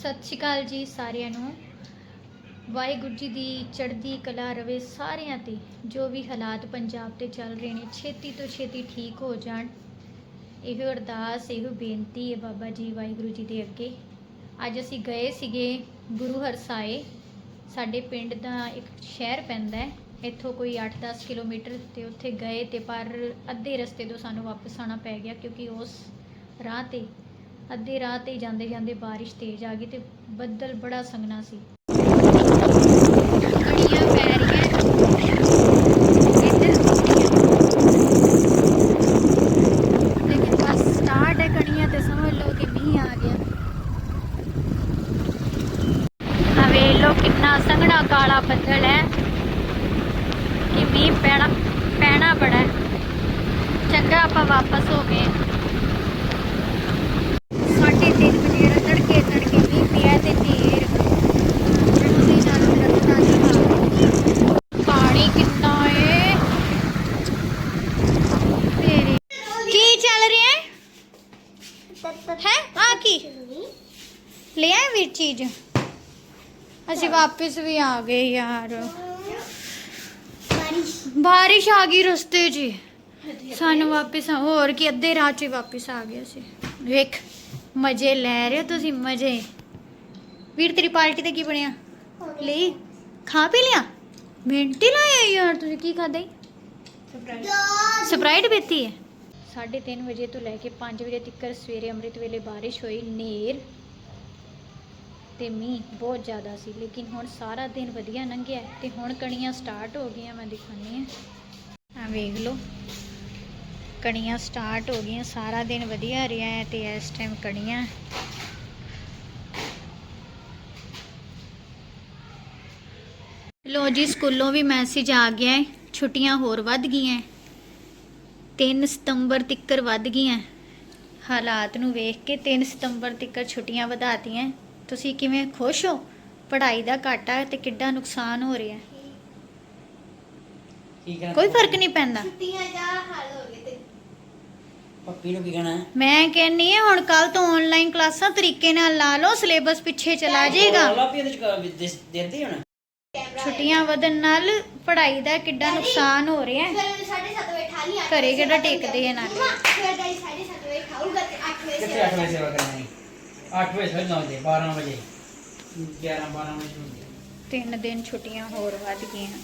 ਸਤਿ ਸ਼੍ਰੀ ਅਕਾਲ ਜੀ ਸਾਰਿਆਂ ਨੂੰ। ਵਾਹਿਗੁਰੂ ਜੀ ਦੀ ਚੜ੍ਹਦੀ ਕਲਾ ਰਵੇ ਸਾਰਿਆਂ ਤੇ। ਜੋ ਵੀ ਹਾਲਾਤ ਪੰਜਾਬ ਤੇ ਚੱਲ ਰਹੇ ਨੇ, ਛੇਤੀ ਤੋਂ ਛੇਤੀ ਠੀਕ ਹੋ ਜਾਣ। ਇਹੋ ਅਰਦਾਸ, ਇਹੋ ਬੇਨਤੀ ਹੈ ਬਾਬਾ ਜੀ, ਵਾਹਿਗੁਰੂ ਜੀ ਦੇ ਅੱਗੇ। ਅੱਜ ਅਸੀਂ ਗਏ ਸੀਗੇ ਗੁਰੂ ਹਰਸਾਏ। ਸਾਡੇ ਪਿੰਡ ਦਾ ਇੱਕ ਸ਼ਹਿਰ ਪੈਂਦਾ ਹੈ। ਇੱਥੋਂ ਕੋਈ 8-10 ਕਿਲੋਮੀਟਰ ਤੇ ਉੱਥੇ ਗਏ ਤੇ ਪਰ ਅੱਧੇ ਰਸਤੇ ਤੋਂ ਸਾਨੂੰ ਵਾਪਸ ਆਉਣਾ ਪੈ ਗਿਆ ਕਿਉਂਕਿ ਉਸ ਰਾਹ ਤੇ ਅੱਧੇ ਰਾਹ ਤੇ ਜਾਂਦੇ ਜਾਂਦੇ ਬਾਰਿਸ਼ ਤੇਜ਼ ਆ ਗਈ ਤੇ ਬੱਦਲ ਬੜਾ ਸੰਘਣਾ ਸੀ। ਸਮਝ ਲਓ ਕਿੰਨਾ ਸੰਘਣਾ ਕਾਲਾ ਬੱਦਲ ਹੈ। ਕਿ ਮੀਂਹ ਪੈਣਾ ਪੈਣਾ ਬੜਾ ਚੰਗਾ ਆਪਾਂ ਵਾਪਸ ਹੋ ਗਏ ਸਾਢੇ ਤਿੰਨ ਵਜੇ ਦਾ ਤੜਕੇ ਤੜਕੇ ਮੀਂਹ ਪਿਆ ਤੇ ਢੇਰ ਰੱਸੀ ਨਾਲ ਰਸਤਾ ਨਹੀਂ ਪਾਣੀ ਕਿੰਨਾ ਏ ਤੇਰੇ ਕੀ ਚੱਲ ਰਿਹਾ ਹੈ ਹੈ ਆ ਕੀ ਲੈ ਆਏ ਵੀਰ ਚੀਜ਼? ਅਸੀਂ ਵਾਪਸ ਵੀ ਆ ਗਏ ਯਾਰ। ਬਾਰਿਸ਼। ਆ ਗਈ ਰਸਤੇ 'ਚ ਹੀ। ਸਾਨੂੰ ਵਾਪਸ ਆ- ਹੋਰ ਕੀ ਅੱਧੇ ਰਾਹ 'ਚ ਹੀ ਵਾਪਸ ਆ ਗਏ ਅਸੀਂ। ਵੇਖ ਮਜ਼ੇ ਲੈ ਰਹੇ ਹੋ ਤੁਸੀਂ ਮਜ਼ੇ। ਵੀਰ ਤੇਰੀ ਪਾਰਟੀ ਤੇ ਕੀ ਬਣਿਆ? ਲਈ? ਖਾ ਪੀ ਲਿਆ? ਮਿੰਟ ਹੀ ਲਾਇਆ ਯਾਰ ਤੁਸੀਂ ਕੀ ਖਾਦਾ ਈ ਸਪਰਾਈਟ ਪੀਤੀ ਹੈ? 3:30 ਵਜੇ ਤੋਂ ਲੈ ਕੇ 5 ਵਜੇ ਤੱਕ ਸਵੇਰੇ ਅੰਮ੍ਰਿਤ ਵੇਲੇ ਬਾਰਿਸ਼ ਹੋਈ ਨੇਰ। ਤੇ ਮੀਂਹ ਬਹੁਤ ਜ਼ਿਆਦਾ ਸੀ, ਲੇਕਿਨ ਹੁਣ ਸਾਰਾ ਦਿਨ ਵਧੀਆ ਲੰਘਿਆ ਤੇ ਹੁਣ ਕਣੀਆਂ ਸਟਾਰਟ ਹੋ ਗਈਆਂ ਮੈਂ ਦਿਖਾਉਣੀ ਆ ਆ ਵੇਖ ਲਓ, ਕਣੀਆਂ ਸਟਾਰਟ ਹੋ ਗਈਆਂ, ਸਾਰਾ ਦਿਨ ਵਧੀਆ ਰਿਹਾ ਹੈ ਤੇ ਇਸ ਟਾਈਮ ਕਣੀਆਂ ਲੋ ਜੀ, ਸਕੂਲੋਂ ਵੀ ਮੈਸੇਜ ਆ ਗਿਆ ਹੈ, ਛੁੱਟੀਆਂ ਹੋਰ ਵੱਧ ਗਈਆਂ 3 ਸਤੰਬਰ ਤੱਕ ਵੱਧ ਗਈਆਂ ਹਾਲਾਤ ਨੂੰ ਵੇਖ ਕੇ 3 ਸਤੰਬਰ ਤੱਕ ਛੁੱਟੀਆਂ ਵਧਾਤੀਆਂ ਤੁਸੀਂ ਕਿਵੇਂ ਖੁਸ਼ ਹੋ? ਪੜ੍ਹਾਈ ਦਾ ਘਾਟਾ ਤੇ ਕਿੱਡਾ ਨੁਕਸਾਨ ਹੋ ਰਿਹਾ ਕੀ ਕਹਿਣਾ ਕੋਈ ਫ਼ਰਕ ਨਹੀਂ ਪੈਂਦਾ। ਪੱਪੀ ਨੂੰ ਕੀ ਕਹਿਣਾ ਹੈ? ਮੈਂ ਕਹਿੰਨੀ ਆ ਹੁਣ ਕੱਲ ਤੋਂ ਆਨਲਾਈਨ ਕਲਾਸਾਂ ਤਰੀਕੇ ਨਾਲ ਲਾ ਲਓ ਸਿਲੇਬਸ ਪਿੱਛੇ ਚਲਾ ਜਾਏਗਾ। ਰੌਲਾ ਵੀ ਇਹਦੇ ਚ ਕ- ਵੀ ਦਿਸ- ਦਿੰਦੇ ਹੁਣ। ਛੁੱਟੀਆਂ ਵਧਣ ਨਾਲ ਪੜ੍ਹਾਈ ਦਾ ਕਿੱਡਾ ਨੁਕਸਾਨ ਹੋ ਰਿਹਾ ਹੈ। ਘਰੇ ਕਿਹੜਾ ਟੇਕਦੇ ਆ। ਨਾਲੇ ਕਿੱਥੇ 8 ਵਜੇ ਸੇਵਾ ਕਰਨੀ? 8 ਵਜੇ ਫਿਰ ਲਾਉਂਦੇ 12 ਵਜੇ 11 12 ਵਜੇ ਹੁੰਦੇ ਤਿੰਨ ਦਿਨ ਛੁੱਟੀਆਂ ਹੋਰ ਵੱਧ ਗਈਆਂ।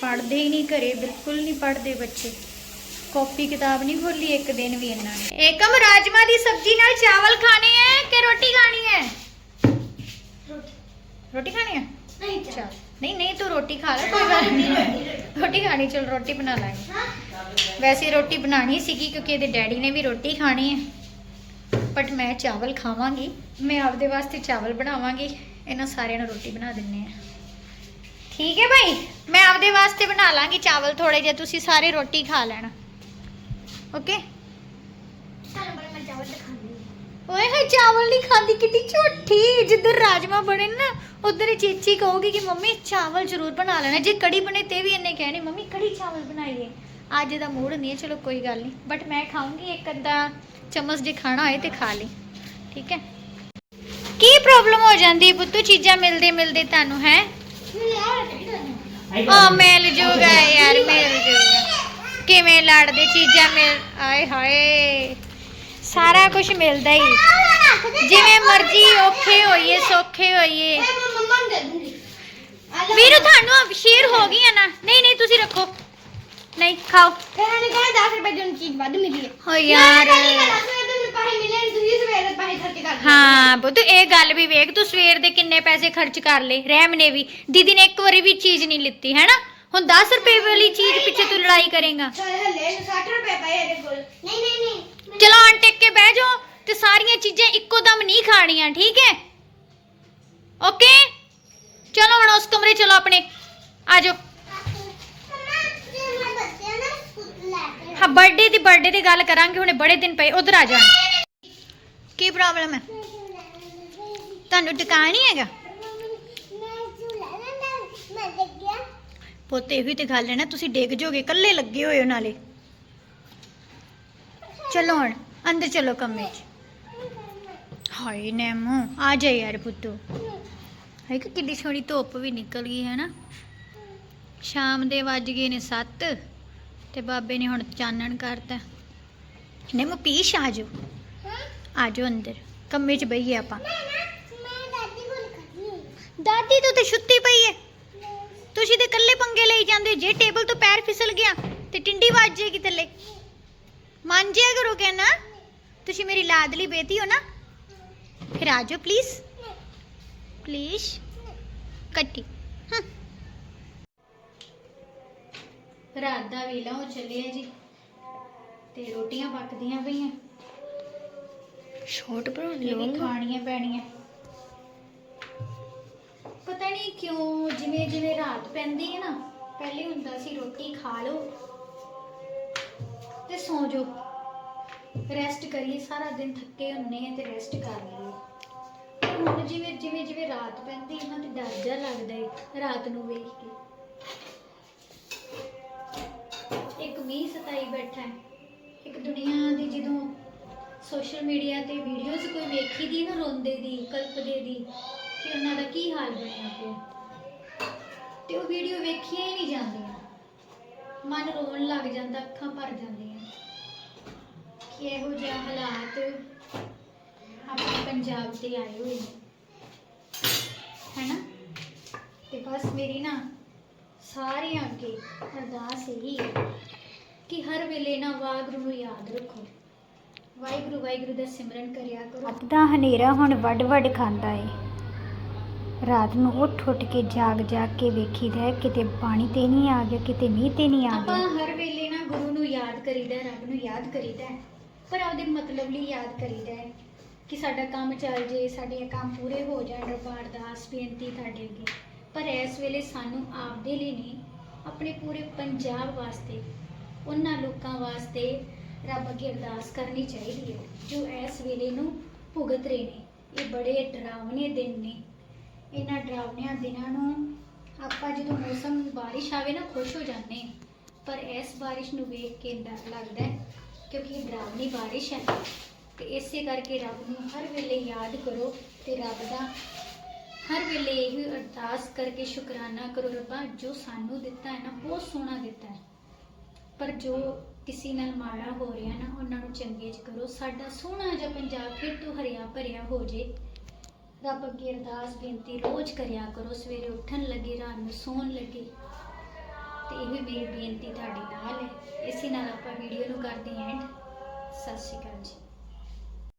ਪੜ੍ਹਦੇ ਹੀ ਨਹੀਂ ਘਰੇ ਬਿਲਕੁਲ ਨਹੀਂ ਪੜ੍ਹਦੇ ਬੱਚੇ। ਕਾਪੀ ਕਿਤਾਬ ਨਹੀਂ ਖੋਲੀ ਇੱਕ ਦਿਨ ਵੀ ਇਹਨਾਂ ਨੇ। ਏਕਮ ਰਾਜਮਾ ਦੀ ਸਬਜ਼ੀ ਨਾਲ ਚਾਵਲ ਖਾਣੇ ਹੈ ਕਿ ਰੋਟੀ ਖਾਣੀ ਹੈ ਰੋਟੀ ਖਾਣੀ ਹੈ ਚੱਲ ਨਹੀਂ ਨਹੀਂ ਤੂੰ ਰੋਟੀ ਖਾ ਲੈ ਕੋਈ ਗੱਲ ਨਹੀਂ ਰੋਟੀ ਖਾਣੀ ਚਲ ਰੋਟੀ ਬਣਾ ਲਾਂਗੇ। ਵੈਸੇ ਰੋਟੀ ਬਣਾਣੀ ਸੀਗੀ ਕਿਉਂਕਿ ਇਹਦੇ ਡੈਡੀ ਨੇ ਵੀ ਰੋਟੀ ਖਾਣੀ ਹੈ ਬਟ ਮੈਂ ਚਾਵਲ ਖਾਵਾਂਗੀ। ਮੈਂ ਆਪਦੇ ਵਾਸਤੇ ਚਾਵਲ ਬਣਾਵਾਂਗੀ। ਇਹਨਾਂ ਸਾਰਿਆਂ ਨੂੰ ਰੋਟੀ ਬਣਾ ਦਿੰਨੇ ਆ। ਠੀਕ ਹੈ ਭਾਈ? ਮੈਂ ਆਪਦੇ ਵਾਸਤੇ ਬਣਾ ਲਾਂਗੀ ਚਾਵਲ ਥੋੜੇ ਜਿਹੇ। ਤੁਸੀਂ ਸਾਰੇ ਰੋਟੀ ਖਾ ਲੈਣਾ। ਓਕੇ ਓਏ ਹੈ ਚਾਵਲ ਨਹੀਂ ਖਾਂਦੀ। ਕਿੱਡੀ ਝੂਠੀ। ਜਿੱਧਰ ਰਾਜਮਾ ਬਣੇ ਨਾ ਉਧਰ ਹੀ ਚੀਚੀ ਕਹੂਗੀ ਕਿ ਮੰਮੀ ਚਾਵਲ ਜ਼ਰੂਰ ਬਣਾ ਲੈਣਾ। ਜੇ ਕੜੀ ਬਣੇ ਤੇ ਵੀ ਇਹਨੇ ਕਹਿਣੀ ਮੰਮੀ ਕੜੀ ਚਾਵਲ ਬਣਾਈਏ। ਅੱਜ ਦਾ ਮੂਡ ਨਹੀਂ ਹੈ। ਚਲੋ ਕੋਈ ਗੱਲ ਨਹੀਂ ਬਟ ਮੈਂ ਖਾਊਂਗੀ ਇੱਕ ਅੱਧਾ ਚਮਚ ਜੇ ਖਾਣਾ ਹੋਏ ਤੇ ਖਾ ਲਈ ਠੀਕ ਹੈ? ਕੀ ਪ੍ਰੋਬਲਮ ਹੋ ਜਾਂਦੀ ਪੁੱਤੂ? ਚੀਜ਼ਾਂ ਮਿਲਦੇ ਮਿਲਦੇ ਤੁਹਾਨੂੰ ਹੈ? ਆ ਮਿਲ ਜੂਗਾ ਯਾਰ ਮਿਲ ਜੂਗਾ। ਕਿਵੇਂ ਲੜਦੇ ਚੀਜ਼ਾਂ ਮਿਲ ਆਏ ਹਾਏ। ਸਾਰਾ ਕੁਝ ਮਿਲਦਾ ਹੀ। ਜਿਵੇਂ ਮਰਜ਼ੀ ਔਖੇ ਹੋਈਏ ਸੌਖੇ ਹੋਈਏ। ਵੀਰੂ ਤੁਹਾਨੂੰ ਸ਼ੇਰ ਹੋ ਗਈ ਹੈ ਨਾ? ਨਹੀਂ ਨਹੀਂ ਤੁਸੀਂ ਰੱਖੋ। ਨਹੀਂ ਖਾਓ ਹੋ ਯਾਰ ਹਾਂ ਬੁੱਧ ਇਹ ਗੱਲ ਵੀ ਵੇਖ ਤੂੰ ਸਵੇਰ ਦੇ ਕਿੰਨੇ ਪੈਸੇ ਖਰਚ ਕਰ ਲਏ ਰਹਿਮ ਨੇ ਵੀ ਦੀਦੀ ਨੇ ਇੱਕ ਵਾਰੀ ਵੀ ਚੀਜ਼ ਨਹੀਂ ਲਿੱਤੀ ਹੈ ਨਾ ਹੁਣ 10 ਰੁਪਏ ਵਾਲੀ ਚੀਜ਼ ਪਿੱਛੇ ਤੂੰ ਲੜਾਈ ਕਰੇਗਾ ਚਲੋ ਆਣ ਟਿਕ ਕੇ ਬਹਿ ਜਾਓ ਤੇ ਸਾਰੀਆਂ ਚੀਜ਼ਾਂ ਇੱਕੋ ਦਮ ਨਹੀਂ ਖਾਣੀਆਂ ਠੀਕ ਹੈ ਓਕੇ ਚਲੋ ਹੁਣ ਉਸ ਕਮਰੇ ਚਲੋ ਆਪਣੇ ਆ ਜਾਓ ਹਾਂ ਬਰਥਡੇ ਦੀ ਬਰਥਡੇ ਦੀ ਗੱਲ ਕਰਾਂਗੇ, ਹੁਣੇ ਬੜੇ ਦਿਨ ਪਏ, ਉਧਰ ਆ ਜਾਣ ਕੀ ਪ੍ਰੋਬਲਮ ਹੈ? ਤੁਹਾਨੂੰ ਟਿਕਾਣਾ ਨਹੀਂ ਹੈਗਾ? ਪੁੱਤ, ਇਹ ਵੀ ਤੇ ਗੱਲ ਹੈ ਨਾ, ਤੁਸੀਂ ਡਿੱਗ ਜਾਓਗੇ, ਇਕੱਲੇ ਲੱਗੇ ਹੋਏ ਹੋ ਨਾਲੇ। ਚਲੋ ਹੁਣ, ਅੰਦਰ ਚਲੋ ਕਮਰੇ 'ਚ। ਹਾਏ, ਨੈਮੋ, ਆ ਜਾ ਯਾਰ ਪੁੱਤੂ। ਹੈ ਕਿ ਕਿੰਨੀ ਸੋਹਣੀ ਧੁੱਪ ਵੀ ਨਿਕਲ ਗਈ ਹੈ ਨਾ। ਸ਼ਾਮ ਦੇ ਵੱਜ ਗਏ ਨੇ 7 ਤੇ ਬਾਬੇ ਨੇ ਹੁਣ ਚਾਨਣ ਕਰਤਾ। ਨੈਮੋ ਪੀਸ਼ ਆ ਜਾਓ। ਆ ਜਾਓ ਅੰਦਰ। ਕਮਰੇ 'ਚ ਬਈਏ ਆਪਾਂ। ਦਾਦੀ ਤੂੰ ਤੇ ਸੁੱਤੀ ਪਈ ਹੈ ਤੁਸੀਂ ਤੇ ਇਕੱਲੇ ਪੰਗੇ ਲਈ ਜਾਂਦੇ ਹੋ। ਜੇ ਟੇਬਲ ਤੋਂ ਪੈਰ ਫਿਸਲ ਗਿਆ ਤੇ ਟਿੰਡੀ ਵੱਜ ਜਾਏਗੀ ਥੱਲੇ। ਮੰਨ ਜਿਆ ਕਰੋ ਕਹਿਣਾ ਤੁਸੀਂ ਮੇਰੀ ਲਾਡਲੀ ਬੇਟੀ ਹੋ ਨਾ। ਫਿਰ ਆ ਜਾਓ ਪਲੀਜ਼ ਪਲੀਜ਼ ਕੱਟੀ। ਹਮ। ਰਾਤ ਦਾ ਵੇਲਾ ਹੋ ਚੱਲਿਆ ਜੀ। ਤੇ ਰੋਟੀਆਂ ਪੱਕਦੀਆਂ ਪਈਆਂ। ਸ਼ਾਰਟ ਇਹ ਵੀ ਖਾਣੀਆਂ ਪੈਣੀਆਂ। ਪਤਾ ਨਹੀਂ ਕਿਉਂ ਜਿਵੇਂ ਜਿਵੇਂ ਰਾਤ ਪੈਂਦੀ ਹੈ ਨਾ ਪਹਿਲੇ ਹੁੰਦਾ ਸੀ ਰੋਟੀ ਖਾ ਲਓ ਤੇ ਸੌਂ ਜਾਓ। ਰੈਸਟ ਕਰੀਏ ਸਾਰਾ ਦਿਨ ਥੱਕੇ ਹੁੰਨੇ ਆ ਤੇ ਰੈਸਟ ਕਰ ਲਈਏ। ਹੁਣ ਜਿਵੇਂ ਜਿਵੇਂ ਜਿਵੇਂ ਰਾਤ ਪੈਂਦੀ ਹੈ ਨਾ ਤੇ ਡਰ ਜਿਹਾ ਲੱਗਦਾ ਹੈ ਰਾਤ ਨੂੰ ਵੇਖ ਕੇ। ਇੱਕ ਮੀਂਹ ਸਤਾਈ ਬੈਠਾ ਹੈ। ਇੱਕ ਦੁਨੀਆ ਦੀ ਜਦੋਂ ਸੋਸ਼ਲ ਮੀਡੀਆ ਤੇ ਵੀਡੀਓਜ਼ ਕੋਈ ਵੇਖੀ ਦੀ ਨਾ ਰੋਂਦੇ ਦੀ, ਕਲਪਦੇ ਦੀ, ਕਿ ਉਹਨਾਂ ਦਾ ਕੀ ਹਾਲ ਬਣਿਆ ਪਿਆ। ਤੇ ਉਹ ਵੀਡੀਓ ਵੇਖੀਆਂ ਹੀ ਨਹੀਂ ਜਾਂਦੀਆਂ। ਮਨ ਰੋਣ ਲੱਗ ਜਾਂਦਾ, ਅੱਖਾਂ ਭਰ ਜਾਂਦੀਆਂ। ਕਿ ਇਹੋ ਜਿਹਾ ਹਾਲਾਤ ਆਪਣੇ ਪੰਜਾਬ ਤੇ ਆਏ ਹੋਏ ਨੇ। ਹੈਨਾ? ਤੇ ਬਸ ਮੇਰੀ ਨਾ ਸਾਰਿਆਂ ਅੱਗੇ ਅਰਦਾਸ ਇਹੀ ਹੈ ਕਿ ਹਰ ਵੇਲੇ ਨਾ ਵਾਹਿਗੁਰੂ ਨੂੰ ਯਾਦ ਰੱਖੋ। ਵਾਹਿਗੁਰੂ ਵਾਹਿਗੁਰੂ ਦਾ ਸਿਮਰਨ ਕਰਿਆ ਕਰੋ। ਦਾ ਹਨੇਰਾ ਹੁਣ ਵੱਡ ਵੱਡ ਖਾਂਦਾ ਏ। ਰਾਤ ਨੂੰ ਉੱਠ ਉੱਠ ਕੇ ਜਾਗ ਜਾਗ ਕੇ ਵੇਖੀਦਾ ਹੈ ਕਿਤੇ ਪਾਣੀ ਤੇ ਨਹੀਂ ਆ ਗਿਆ ਕਿਤੇ ਮੀਂਹ ਤੇ ਨਹੀਂ ਆ ਗਿਆ। ਹਰ ਵੇਲੇ ਨਾ ਗੁਰੂ ਨੂੰ ਯਾਦ ਕਰੀਦਾ ਹੈ, ਰੱਬ ਨੂੰ ਯਾਦ ਕਰੀਦਾ ਹੈ, ਪਰ ਆਪਦੇ ਮਤਲਬ ਲਈ ਯਾਦ ਕਰੀਦਾ ਹੈ ਕਿ ਸਾਡਾ ਕੰਮ ਚੱਲ ਜੇ ਸਾਡੇ ਕੰਮ ਪੂਰੇ ਹੋ ਜਾਣ ਰੱਬਾ ਅਰਦਾਸ ਬੇਨਤੀ ਤੁਹਾਡੇ ਅੱਗੇ। ਪਰ ਇਸ ਵੇਲੇ ਸਾਨੂੰ ਆਪਦੇ ਲਈ ਨਹੀਂ ਆਪਣੇ ਪੂਰੇ ਪੰਜਾਬ ਵਾਸਤੇ ਉਹਨਾਂ ਲੋਕਾਂ ਵਾਸਤੇ ਰੱਬ ਅੱਗੇ ਅਰਦਾਸ ਕਰਨੀ ਚਾਹੀਦੀ ਹੈ, ਜੋ ਇਸ ਵੇਲੇ ਨੂੰ ਭੁਗਤ ਰਹੇ ਨੇ। ਇਹ ਬੜੇ ਡਰਾਵਣੇ ਦਿਨ ਨੇ। ਇਹਨਾਂ ਡਰਾਵਣਿਆਂ ਦਿਨਾਂ ਨੂੰ ਆਪਾਂ ਜਦੋਂ ਮੌਸਮ ਬਾਰਿਸ਼ ਆਵੇ ਨਾ, ਖੁਸ਼ ਹੋ ਜਾਂਦੇ ਪਰ ਇਸ ਬਾਰਿਸ਼ ਨੂੰ ਵੇਖ ਕੇ ਡਰ ਲੱਗਦਾ ਕਿਉਂਕਿ ਇਹ ਡਰਾਵਣੀ ਬਾਰਿਸ਼ ਹੈ। ਤੇ ਇਸੇ ਕਰਕੇ ਰੱਬ ਨੂੰ ਹਰ ਵੇਲੇ ਯਾਦ ਕਰੋ ਤੇ ਰੱਬ ਦਾ ਹਰ ਵੇਲੇ ਇਹ ਅਰਦਾਸ ਕਰਕੇ ਸ਼ੁਕਰਾਨਾ ਕਰੋ, ਰੱਬਾ ਜੋ ਸਾਨੂੰ ਦਿੱਤਾ ਹੈ ਨਾ, ਬਹੁਤ ਸੋਹਣਾ ਦਿੱਤਾ ਹੈ। ਪਰ ਜੋ ਕਿਸੇ ਨਾਲ ਮਾੜਾ ਹੋ ਰਿਹਾ ਨਾ, ਉਹਨਾਂ ਨੂੰ ਚੰਗੇ ਚ ਕਰੋ। ਸਾਡਾ ਸੋਹਣਾ ਜਿਹਾ ਪੰਜਾਬ ਫਿਰ ਤੋਂ ਹਰਿਆ ਭਰਿਆ ਹੋ ਜੇ। ਰੱਬ ਅੱਗੇ ਅਰਦਾਸ, ਬੇਨਤੀ ਰੋਜ਼ ਕਰਿਆ ਕਰੋ, ਸਵੇਰੇ ਉੱਠਣ ਲੱਗੇ, ਰਾਤ ਨੂੰ ਸੌਣ ਲੱਗੇ। ਤੇ ਇਹ ਵੀ ਮੇਰੀ ਬੇਨਤੀ ਤੁਹਾਡੇ ਨਾਲ ਹੈ। ਇਸੇ ਨਾਲ ਆਪਾਂ ਵੀਡੀਓ ਨੂੰ ਕਰਦੇ ਐਂਡ ਸਤਿ ਸ਼੍ਰੀ ਅਕਾਲ ਜੀ।